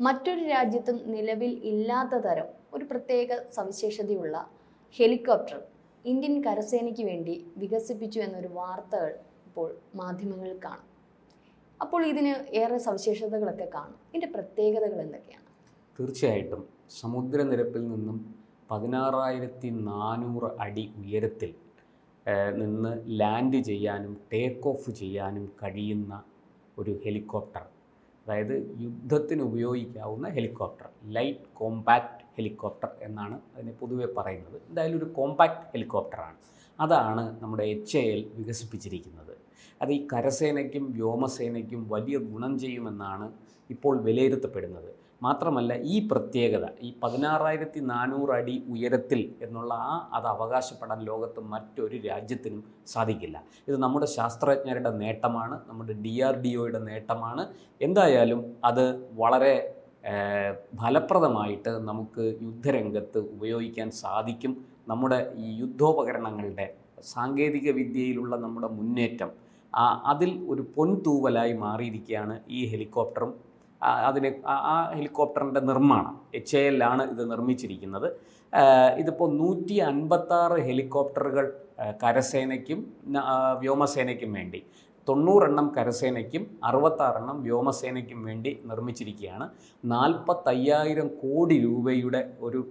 മറ്റൊരു രാജ്യത്തും നിലവിൽ ഇല്ലാത്ത തരം ഒരു പ്രത്യേക സവിശേഷതയുള്ള ഹെലികോപ്റ്റർ ഇന്ത്യൻ കരസേനയ്ക്ക് വേണ്ടി വികസിപ്പിച്ചു എന്നൊരു വാർത്തകൾ ഇപ്പോൾ മാധ്യമങ്ങളിൽ കാണും. അപ്പോൾ ഇതിന് ഏറെ സവിശേഷതകളൊക്കെ കാണും. ഇതിന്റെ പ്രത്യേകതകൾ എന്തൊക്കെയാണ്? തീർച്ചയായിട്ടും സമുദ്രനിരപ്പിൽ നിന്നും പതിനാറായിരത്തി നാനൂറ് അടി ഉയരത്തിൽ നിന്ന് ലാൻഡ് ചെയ്യാനും ടേക്ക് ഓഫ് ചെയ്യാനും കഴിയുന്ന ഒരു ഹെലികോപ്റ്റർ അതായത് യുദ്ധത്തിന് ഉപയോഗിക്കാവുന്ന ഹെലികോപ്റ്റർ ലൈറ്റ് കോമ്പാക്റ്റ് ഹെലികോപ്റ്റർ എന്നാണ് അതിനെ പൊതുവെ പറയുന്നത്. എന്തായാലും ഒരു കോമ്പാക്റ്റ് ഹെലികോപ്റ്ററാണ്. അതാണ് നമ്മുടെ എച്ച് എ എൽ വികസിപ്പിച്ചിരിക്കുന്നത്. അത് ഈ കരസേനയ്ക്കും വ്യോമസേനയ്ക്കും വലിയ ഗുണം ചെയ്യുമെന്നാണ് ഇപ്പോൾ വിലയിരുത്തപ്പെടുന്നത്. മാത്രമല്ല ഈ പ്രത്യേകത ഈ പതിനാറായിരത്തി നാനൂറ് അടി ഉയരത്തിൽ എന്നുള്ള ആ അത് അവകാശപ്പെടാൻ ലോകത്ത് മറ്റൊരു രാജ്യത്തിനും സാധിക്കില്ല. ഇത് നമ്മുടെ ശാസ്ത്രജ്ഞരുടെ നേട്ടമാണ് നമ്മുടെ ഡി ആർ ഡി ഒയുടെ നേട്ടമാണ്. എന്തായാലും അത് വളരെ ഫലപ്രദമായിട്ട് നമുക്ക് യുദ്ധരംഗത്ത് ഉപയോഗിക്കാൻ സാധിക്കും. നമ്മുടെ ഈ യുദ്ധോപകരണങ്ങളുടെ സാങ്കേതിക വിദ്യയിലുള്ള നമ്മുടെ മുന്നേറ്റം അതിൽ ഒരു പൊൻതൂവലായി മാറിയിരിക്കുകയാണ് ഈ ഹെലികോപ്റ്ററും അതിന് ആ- ഹെലികോപ്റ്ററിന്റെ നിർമ്മാണം എച്ച് എ എല്ലാണ് ഇത് നിർമ്മിച്ചിരിക്കുന്നത്. ഇതിപ്പോൾ നൂറ്റി അൻപത്താറ് ഹെലികോപ്റ്ററുകൾ കരസേനയ്ക്കും വ്യോമസേനയ്ക്കും വേണ്ടി തൊണ്ണൂറെണ്ണം കരസേനയ്ക്കും അറുപത്താറെണ്ണം വ്യോമസേനയ്ക്കും വേണ്ടി നിർമ്മിച്ചിരിക്കുകയാണ്. നാൽപ്പത്തയ്യായിരം കോടി രൂപയുടെ ഒരു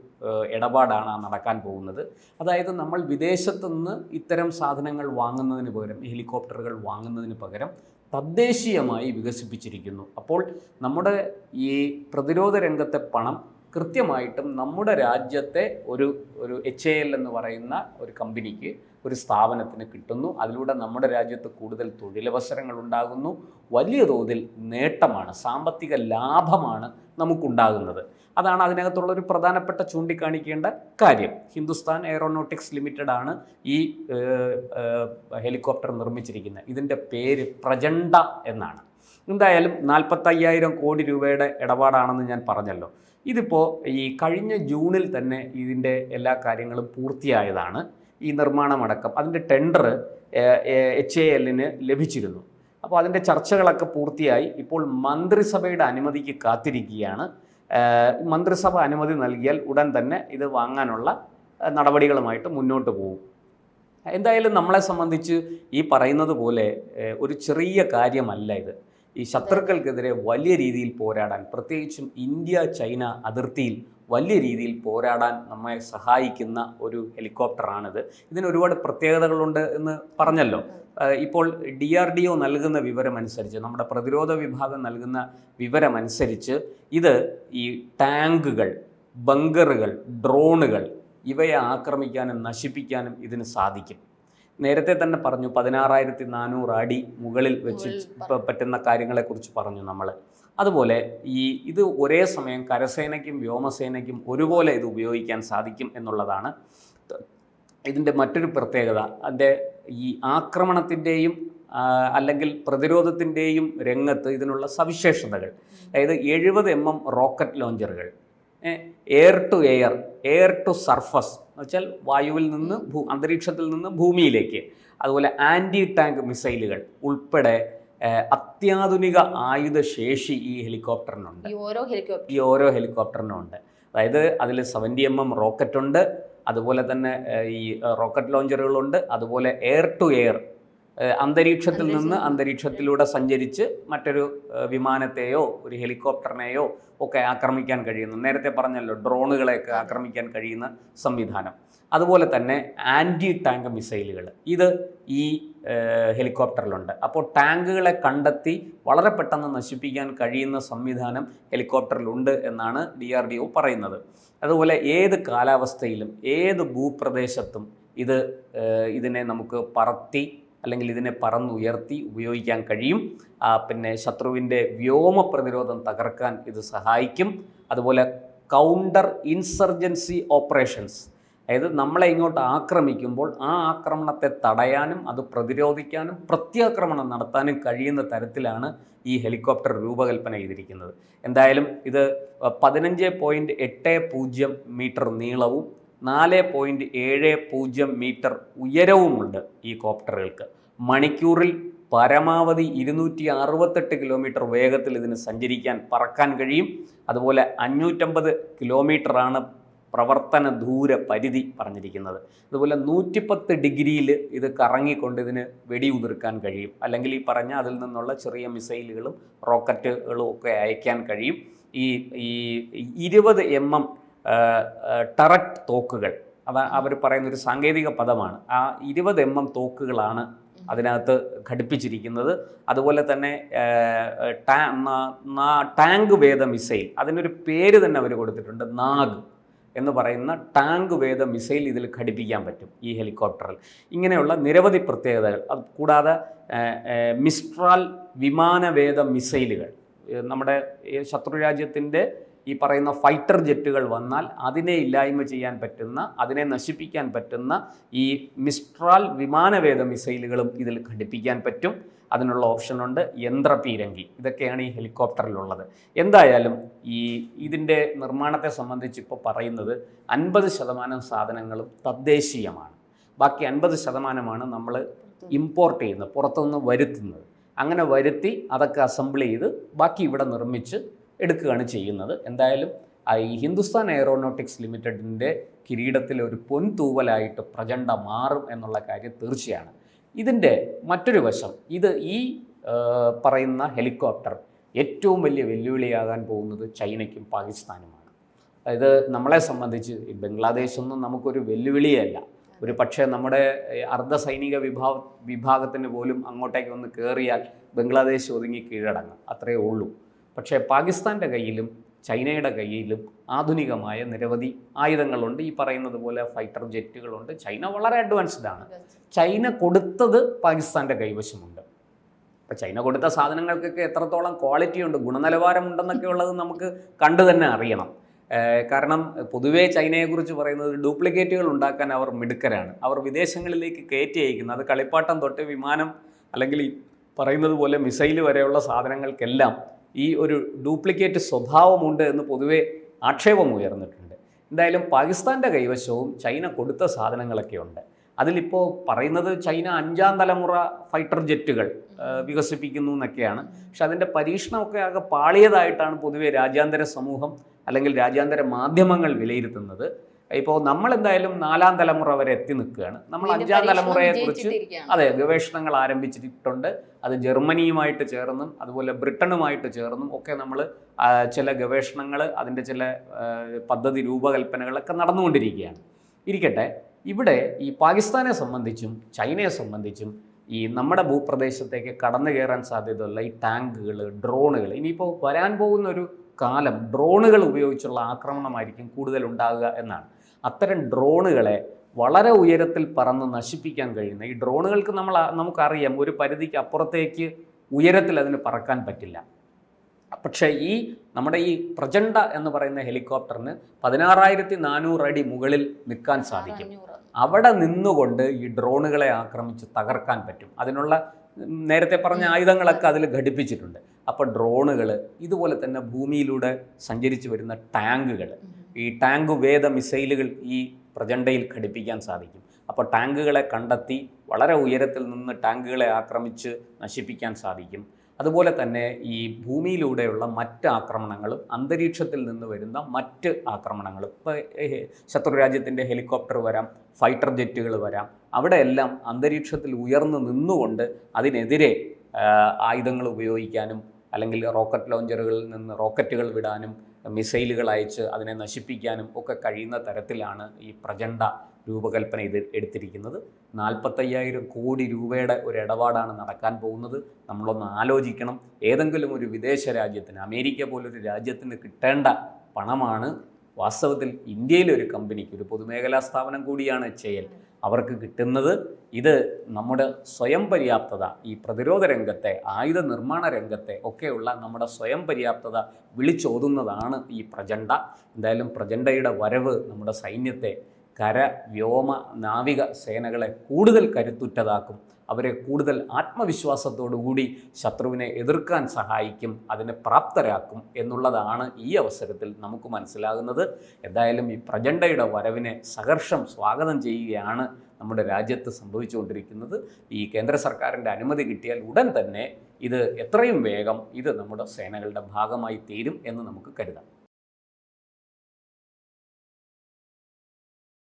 ഇടപാടാണ് നടക്കാൻ പോകുന്നത്. അതായത് നമ്മൾ വിദേശത്തുനിന്ന് ഇത്തരം സാധനങ്ങൾ വാങ്ങുന്നതിന് പകരം ഹെലികോപ്റ്ററുകൾ വാങ്ങുന്നതിന് പകരം തദ്ദേശീയമായി വികസിപ്പിച്ചിരിക്കുന്നു. അപ്പോൾ നമ്മുടെ ഈ പ്രതിരോധ രംഗത്തെ പണം കൃത്യമായിട്ടും നമ്മുടെ രാജ്യത്തെ ഒരു ഒരു എച്ച് എ എൽ എന്ന് പറയുന്ന ഒരു കമ്പനിക്ക് ഒരു സ്ഥാപനത്തിന് കിട്ടുന്നു. അതിലൂടെ നമ്മുടെ രാജ്യത്ത് കൂടുതൽ തൊഴിലവസരങ്ങൾ ഉണ്ടാകുന്നു. വലിയ തോതിൽ നേട്ടമാണ് സാമ്പത്തിക ലാഭമാണ് നമുക്കുണ്ടാകുന്നത്. അതാണ് അതിനകത്തുള്ള ഒരു പ്രധാനപ്പെട്ട ചൂണ്ടിക്കാണിക്കേണ്ട കാര്യം. ഹിന്ദുസ്ഥാൻ എയറോനോട്ടിക്സ് ലിമിറ്റഡ് ആണ് ഈ ഹെലികോപ്റ്റർ നിർമ്മിച്ചിരിക്കുന്നത്. ഇതിന്റെ പേര് പ്രചണ്ഡ എന്നാണ്. എന്തായാലും നാൽപ്പത്തയ്യായിരം കോടി രൂപയുടെ ഇടപാടാണെന്ന് ഞാൻ പറഞ്ഞല്ലോ. ഇതിപ്പോൾ ഈ കഴിഞ്ഞ ജൂണിൽ തന്നെ ഇതിന്റെ എല്ലാ കാര്യങ്ങളും പൂർത്തിയായതാണ്. ഈ നിർമ്മാണമടക്കം അതിന്റെ ടെൻഡർ എച്ച് എ എല്ലിന് ലഭിച്ചിരുന്നു. അപ്പോൾ അതിന്റെ ചർച്ചകളൊക്കെ പൂർത്തിയായി. ഇപ്പോൾ മന്ത്രിസഭയുടെ അനുമതിക്ക് കാത്തിരിക്കുകയാണ്. മന്ത്രിസഭ അനുമതി നൽകിയാൽ ഉടൻ തന്നെ ഇത് വാങ്ങാനുള്ള നടപടികളുമായിട്ട് മുന്നോട്ട് പോകും. എന്തായാലും നമ്മളെ സംബന്ധിച്ച് ഈ പറയുന്നത് പോലെ ഒരു ചെറിയ കാര്യമല്ല ഇത്. ഈ ശത്രുക്കൾക്കെതിരെ വലിയ രീതിയിൽ പോരാടാൻ പ്രത്യേകിച്ചും ഇന്ത്യ ചൈന അതിർത്തിയിൽ വലിയ രീതിയിൽ പോരാടാൻ നമ്മെ സഹായിക്കുന്ന ഒരു ഹെലികോപ്റ്ററാണിത്. ഇതിന് ഒരുപാട് പ്രത്യേകതകളുണ്ട് എന്ന് പറഞ്ഞല്ലോ. ഇപ്പോൾ ഡി ആർ ഡി ഒ നൽകുന്ന വിവരമനുസരിച്ച് നമ്മുടെ പ്രതിരോധ വിഭാഗം നൽകുന്ന വിവരമനുസരിച്ച് ഇത് ഈ ടാങ്കുകൾ ബങ്കറുകൾ ഡ്രോണുകൾ ഇവയെ ആക്രമിക്കാനും നശിപ്പിക്കാനും ഇതിന് സാധിക്കും. നേരത്തെ തന്നെ പറഞ്ഞു പതിനാറായിരത്തി നാനൂറ് അടി മുകളിൽ വെച്ച് പറ്റുന്ന കാര്യങ്ങളെക്കുറിച്ച് പറഞ്ഞു നമ്മൾ അതുപോലെ ഈ ഇത് ഒരേ സമയം കരസേനയ്ക്കും വ്യോമസേനയ്ക്കും ഒരുപോലെ ഇത് ഉപയോഗിക്കാൻ സാധിക്കും എന്നുള്ളതാണ്. ഇതിന്റെ മറ്റൊരു പ്രത്യേകത. അതിന്റെ ഈ ആക്രമണത്തിന്റെയും അല്ലെങ്കിൽ പ്രതിരോധത്തിന്റെയും രംഗത്ത് ഇതിനുള്ള സവിശേഷതകൾ. അതായത് എഴുപത് M M rocket ലോഞ്ചറുകൾ. Air to air air to surface എന്ന് വെച്ചാൽ വായുവിൽ നിന്ന് ഭൂ അന്തരീക്ഷത്തിൽ നിന്ന് ഭൂമിയിലേക്ക്. അതുപോലെ ആന്റി ടാങ്ക് മിസൈലുകൾ ഉൾപ്പെടെ അത്യാധുനിക ആയുധ ശേഷി ഈ ഹെലികോപ്റ്ററിനുണ്ട്. ഈ ഓരോ ഹെലികോപ്റ്റർ ഈ ഹെലികോപ്റ്ററിനും ഉണ്ട് അതായത് അതിൽ സെവന്റി എം എം റോക്കറ്റ് ഉണ്ട് അതുപോലെ തന്നെ ഈ റോക്കറ്റ് ലോഞ്ചറുകളുണ്ട് അതുപോലെ എയർ ടു എയർ അന്തരീക്ഷത്തിൽ നിന്ന് അന്തരീക്ഷത്തിലൂടെ സഞ്ചരിച്ച് മറ്റൊരു വിമാനത്തെയോ ഒരു ഹെലികോപ്റ്ററിനെയോ ഒക്കെ ആക്രമിക്കാൻ കഴിയുന്നു നേരത്തെ പറഞ്ഞല്ലോ ഡ്രോണുകളെയൊക്കെ ആക്രമിക്കാൻ കഴിയുന്ന സംവിധാനം. അതുപോലെ തന്നെ ആന്റി ടാങ്ക് മിസൈലുകൾ. ഇത് ഈ ഹെലികോപ്റ്ററിലുണ്ട്. അപ്പോൾ ടാങ്കുകളെ കണ്ടെത്തി വളരെ പെട്ടെന്ന് നശിപ്പിക്കാൻ കഴിയുന്ന സംവിധാനം ഹെലികോപ്റ്ററിലുണ്ട് എന്നാണ് ഡി ആർ ഡി ഒ പറയുന്നത്. അതുപോലെ ഏത് കാലാവസ്ഥയിലും ഏത് ഭൂപ്രദേശത്തും ഇത് ഇതിനെ നമുക്ക് പറത്തി അല്ലെങ്കിൽ ഇതിനെ പറന്നുയർത്തി ഉപയോഗിക്കാൻ കഴിയും. പിന്നെ ശത്രുവിന്റെ വ്യോമ പ്രതിരോധം തകർക്കാൻ ഇത് സഹായിക്കും. അതുപോലെ കൗണ്ടർ ഇൻസർജൻസി ഓപ്പറേഷൻസ് അതായത് നമ്മളെ ഇങ്ങോട്ട് ആക്രമിക്കുമ്പോൾ ആ ആക്രമണത്തെ തടയാനും അത് പ്രതിരോധിക്കാനും പ്രത്യാക്രമണം നടത്താനും കഴിയുന്ന തരത്തിലാണ് ഈ ഹെലികോപ്റ്റർ രൂപകൽപ്പന ചെയ്തിരിക്കുന്നത്. എന്തായാലും ഇത് പതിനഞ്ച് പോയിന്റ് എട്ട് പൂജ്യം മീറ്റർ നീളവും നാല് പോയിന്റ് ഏഴ് പൂജ്യം മീറ്റർ ഉയരവുമുണ്ട് ഈ കോപ്റ്ററുകൾക്ക്. മണിക്കൂറിൽ പരമാവധി ഇരുന്നൂറ്റി അറുപത്തെട്ട് കിലോമീറ്റർ വേഗത്തിൽ ഇതിന് സഞ്ചരിക്കാൻ പറക്കാൻ കഴിയും. അതുപോലെ അഞ്ഞൂറ്റമ്പത് കിലോമീറ്ററാണ് പ്രവർത്തന ദൂര പരിധി പറഞ്ഞിരിക്കുന്നത്. അതുപോലെ നൂറ്റിപ്പത്ത് ഡിഗ്രിയിൽ ഇത് കറങ്ങിക്കൊണ്ട് ഇതിന് വെടിയുതിർക്കാൻ കഴിയും. അല്ലെങ്കിൽ ഈ പറഞ്ഞ അതിൽ നിന്നുള്ള ചെറിയ മിസൈലുകളും റോക്കറ്റുകളും ഒക്കെ അയക്കാൻ കഴിയും. ഈ ഈ ഇരുപത് എം എം ടററ്റ് തോക്കുകൾ അവ അവർ പറയുന്നൊരു സാങ്കേതിക പദമാണ്. ആ ഇരുപത് എം എം തോക്കുകളാണ് അതിനകത്ത് ഘടിപ്പിച്ചിരിക്കുന്നത്. അതുപോലെ തന്നെ ടാങ്ക് വേദ മിസൈൽ. അതിനൊരു പേര് തന്നെ അവർ കൊടുത്തിട്ടുണ്ട് നാഗ് എന്ന് പറയുന്ന ടാങ്ക് വേദ മിസൈൽ ഇതിൽ ഘടിപ്പിക്കാൻ പറ്റും ഈ ഹെലികോപ്റ്ററിൽ. ഇങ്ങനെയുള്ള നിരവധി പ്രത്യേകതകൾ. അത് കൂടാതെ മിസ്ട്രാൽ വിമാനവേദ മിസൈലുകൾ. നമ്മുടെ ശത്രുരാജ്യത്തിന്റെ ഈ പറയുന്ന ഫൈറ്റർ ജെറ്റുകൾ വന്നാൽ അതിനെ ഇല്ലായ്മ ചെയ്യാൻ പറ്റുന്ന അതിനെ നശിപ്പിക്കാൻ പറ്റുന്ന ഈ മിസ്ട്രാൽ വിമാനവേദ മിസൈലുകളും ഇതിൽ ഘടിപ്പിക്കാൻ പറ്റും. അതിനുള്ള ഓപ്ഷനുണ്ട് യന്ത്രപീരങ്കി ഇതൊക്കെയാണ് ഈ ഹെലികോപ്റ്ററിലുള്ളത്. എന്തായാലും ഈ ഇതിന്റെ നിർമ്മാണത്തെ സംബന്ധിച്ച് ഇപ്പോൾ പറയുന്നത് അൻപത് ശതമാനം സാധനങ്ങളും തദ്ദേശീയമാണ്. ബാക്കി അൻപത് ശതമാനമാണ് നമ്മൾ ഇമ്പോർട്ട് ചെയ്യുന്നത് പുറത്തുനിന്ന് വരുത്തുന്നത്. അങ്ങനെ വരുത്തി അതൊക്കെ അസംബിൾ ചെയ്ത് ബാക്കി ഇവിടെ നിർമ്മിച്ച് എടുക്കുകയാണ് ചെയ്യുന്നത്. എന്തായാലും ഈ ഹിന്ദുസ്ഥാൻ എയറോനോട്ടിക്സ് ലിമിറ്റഡിന്റെ കിരീടത്തിൽ ഒരു പൊൻതൂവലായിട്ട് പ്രചണ്ഡ മാറും എന്നുള്ള കാര്യം തീർച്ചയാണ്. ഇതിന്റെ മറ്റൊരു വശം ഇത് ഈ പറയുന്ന ഹെലികോപ്റ്റർ ഏറ്റവും വലിയ വെല്ലുവിളിയാകാൻ പോകുന്നത് ചൈനയ്ക്കും പാകിസ്ഥാനുമാണ്. അതായത് നമ്മളെ സംബന്ധിച്ച് ബംഗ്ലാദേശൊന്നും നമുക്കൊരു വെല്ലുവിളിയല്ല. ഒരു പക്ഷേ നമ്മുടെ അർദ്ധ സൈനിക വിഭാഗ വിഭാഗത്തിന് പോലും അങ്ങോട്ടേക്ക് ഒന്ന് കയറിയാൽ ബംഗ്ലാദേശ് ഒതുങ്ങി കീഴടങ്ങും. അത്രയേ ഉള്ളൂ. പക്ഷേ പാകിസ്ഥാന്റെ കയ്യിലും ചൈനയുടെ കയ്യിലും ആധുനികമായ നിരവധി ആയുധങ്ങളുണ്ട്. ഈ പറയുന്നത് പോലെ ഫൈറ്റർ ജെറ്റുകളുണ്ട്. ചൈന വളരെ അഡ്വാൻസ്ഡ് ആണ്. ചൈന കൊടുത്തത് പാകിസ്ഥാന്റെ കൈവശമുണ്ട്. അപ്പോൾ ചൈന കൊടുത്ത സാധനങ്ങൾക്കൊക്കെ എത്രത്തോളം ക്വാളിറ്റി ഉണ്ട് ഗുണനിലവാരമുണ്ടെന്നൊക്കെ ഉള്ളത് നമുക്ക് കണ്ടു തന്നെ അറിയണം. കാരണം പൊതുവേ ചൈനയെക്കുറിച്ച് പറയുന്നത് ഡ്യൂപ്ലിക്കേറ്റുകൾ ഉണ്ടാക്കാൻ അവർ മിടുക്കരാണ്. അവർ വിദേശങ്ങളിലേക്ക് കയറ്റി അയക്കുന്നത് അത് കളിപ്പാട്ടം തൊട്ട് വിമാനം അല്ലെങ്കിൽ പറയുന്നത് പോലെ മിസൈൽ വരെയുള്ള സാധനങ്ങൾക്കെല്ലാം ഈ ഒരു ഡ്യൂപ്ലിക്കേറ്റ് സ്വഭാവമുണ്ട് എന്ന് പൊതുവേ ആക്ഷേപം ഉയർന്നിട്ടുണ്ട്. എന്തായാലും പാകിസ്ഥാന്റെ കൈവശവും ചൈന കൊടുത്ത സാധനങ്ങളൊക്കെ ഉണ്ട് അതിലിപ്പോൾ പറയുന്നത് ചൈന അഞ്ചാം തലമുറ ഫൈറ്റർ ജെറ്റുകൾ വികസിപ്പിക്കുന്നു എന്നൊക്കെയാണ്. പക്ഷെ അതിന്റെ പരീക്ഷണമൊക്കെ ആകെ പാളിയതായിട്ടാണ് പൊതുവെ രാജ്യാന്തര സമൂഹം അല്ലെങ്കിൽ രാജ്യാന്തര മാധ്യമങ്ങൾ വിലയിരുത്തുന്നത്. ഇപ്പോൾ നമ്മൾ എന്തായാലും നാലാം തലമുറ വരെ എത്തി നിൽക്കുകയാണ്. നമ്മൾ അഞ്ചാം തലമുറയെ കുറിച്ച്. അതെ ഗവേഷണങ്ങൾ ആരംഭിച്ചിട്ടുണ്ട്. അത് ജർമ്മനിയുമായിട്ട് ചേർന്നും അതുപോലെ ബ്രിട്ടനുമായിട്ട് ചേർന്നും ഒക്കെ നമ്മൾ ചില ഗവേഷണങ്ങൾ അതിന്റെ ചില പദ്ധതി രൂപകൽപ്പനകളൊക്കെ നടന്നുകൊണ്ടിരിക്കുകയാണ്. ഇരിക്കട്ടെ ഇവിടെ ഈ പാകിസ്ഥാനെ സംബന്ധിച്ചും ചൈനയെ സംബന്ധിച്ചും ഈ നമ്മുടെ ഭൂപ്രദേശത്തേക്ക് കടന്നു കയറാൻ സാധ്യതയുള്ള ഈ ടാങ്കുകൾ ഡ്രോണുകൾ ഇനിയിപ്പോൾ വരാൻ പോകുന്ന ഒരു കാലം ഡ്രോണുകൾ ഉപയോഗിച്ചുള്ള ആക്രമണമായിരിക്കും കൂടുതൽ ഉണ്ടാകുക എന്നാണ്. അത്തരം ഡ്രോണുകളെ വളരെ ഉയരത്തിൽ പറന്ന് നശിപ്പിക്കാൻ കഴിയുന്ന ഈ ഡ്രോണുകൾക്ക് നമ്മൾ നമുക്കറിയാം ഒരു പരിധിക്ക് അപ്പുറത്തേക്ക് ഉയരത്തിൽ അതിന് പറക്കാൻ പറ്റില്ല. പക്ഷേ ഈ നമ്മുടെ ഈ പ്രചണ്ഡ എന്ന് പറയുന്ന ഹെലികോപ്റ്ററിന് പതിനാറായിരത്തി നാനൂറ് അടി മുകളിൽ നിൽക്കാൻ സാധിക്കും. അവിടെ നിന്നുകൊണ്ട് ഈ ഡ്രോണുകളെ ആക്രമിച്ച് തകർക്കാൻ പറ്റും. അതിനുള്ള നേരത്തെ പറഞ്ഞ ആയുധങ്ങളൊക്കെ അതിൽ ഘടിപ്പിച്ചിട്ടുണ്ട്. അപ്പോൾ ഡ്രോണുകൾ ഇതുപോലെ തന്നെ ഭൂമിയിലൂടെ സഞ്ചരിച്ചു വരുന്ന ടാങ്കുകൾ ഈ ടാങ്ക് വേദ മിസൈലുകൾ ഈ പ്രചണ്ഡയിൽ ഘടിപ്പിക്കാൻ സാധിക്കും. അപ്പോൾ ടാങ്കുകളെ കണ്ടെത്തി വളരെ ഉയരത്തിൽ നിന്ന് ടാങ്കുകളെ ആക്രമിച്ച് നശിപ്പിക്കാൻ സാധിക്കും. അതുപോലെ തന്നെ ഈ ഭൂമിയിലൂടെയുള്ള മറ്റ് ആക്രമണങ്ങളും അന്തരീക്ഷത്തിൽ നിന്ന് വരുന്ന മറ്റ് ആക്രമണങ്ങളും ഇപ്പോൾ ശത്രുരാജ്യത്തിന്റെ ഹെലികോപ്റ്റർ വരാം ഫൈറ്റർ ജെറ്റുകൾ വരാം അവിടെയെല്ലാം അന്തരീക്ഷത്തിൽ ഉയർന്നു നിന്നുകൊണ്ട് അതിനെതിരെ ആയുധങ്ങൾ ഉപയോഗിക്കാനും അല്ലെങ്കിൽ റോക്കറ്റ് ലോഞ്ചറുകളിൽ നിന്ന് റോക്കറ്റുകൾ വിടാനും മിസൈലുകൾ അയച്ച് അതിനെ നശിപ്പിക്കാനും ഒക്കെ കഴിയുന്ന തരത്തിലാണ് ഈ പ്രചണ്ഡ രൂപകൽപ്പന ഇത് എടുത്തിരിക്കുന്നത്. നാൽപ്പത്തയ്യായിരം കോടി രൂപയുടെ ഒരു ഇടപാടാണ് നടക്കാൻ പോകുന്നത്. നമ്മളൊന്ന് ആലോചിക്കണം. ഏതെങ്കിലും ഒരു വിദേശ രാജ്യത്തിന് അമേരിക്ക പോലൊരു രാജ്യത്തിന് കിട്ടേണ്ട പണമാണ് വാസ്തവത്തിൽ ഇന്ത്യയിലെ ഒരു കമ്പനിക്ക്. ഒരു പൊതുമേഖലാ സ്ഥാപനം കൂടിയാണ് എൽ അവർക്ക് കിട്ടുന്നത് ഇത് നമ്മുടെ സ്വയം പര്യാപ്തത ഈ പ്രതിരോധ രംഗത്തെ ആയുധ നിർമ്മാണ രംഗത്തെ ഒക്കെയുള്ള നമ്മുടെ സ്വയം പര്യാപ്തത വിളിച്ചോതുന്നതാണ് ഈ പ്രജണ്ട. എന്തായാലും പ്രജണ്ടയുടെ വരവ് നമ്മുടെ സൈന്യത്തെ കര വ്യോമ നാവിക സേനകളെ കൂടുതൽ കരുത്തുറ്റതാക്കും. അവരെ കൂടുതൽ ആത്മവിശ്വാസത്തോടുകൂടി ശത്രുവിനെ എതിർക്കാൻ സഹായിക്കും അതിനെ പ്രാപ്തരാക്കും എന്നുള്ളതാണ് ഈ അവസരത്തിൽ നമുക്ക് മനസ്സിലാകുന്നത്. എന്തായാലും ഈ പ്രജണ്ടയുടെ വരവിനെ സഹർഷം സ്വാഗതം ചെയ്യുകയാണ് നമ്മുടെ രാജ്യത്ത് സംഭവിച്ചുകൊണ്ടിരിക്കുന്നത്. ഈ കേന്ദ്ര സർക്കാരിന്റെ അനുമതി കിട്ടിയാൽ ഉടൻ തന്നെ ഇത് എത്രയും വേഗം ഇത് നമ്മുടെ സേനകളുടെ ഭാഗമായി തീരും എന്ന് നമുക്ക് കരുതാം.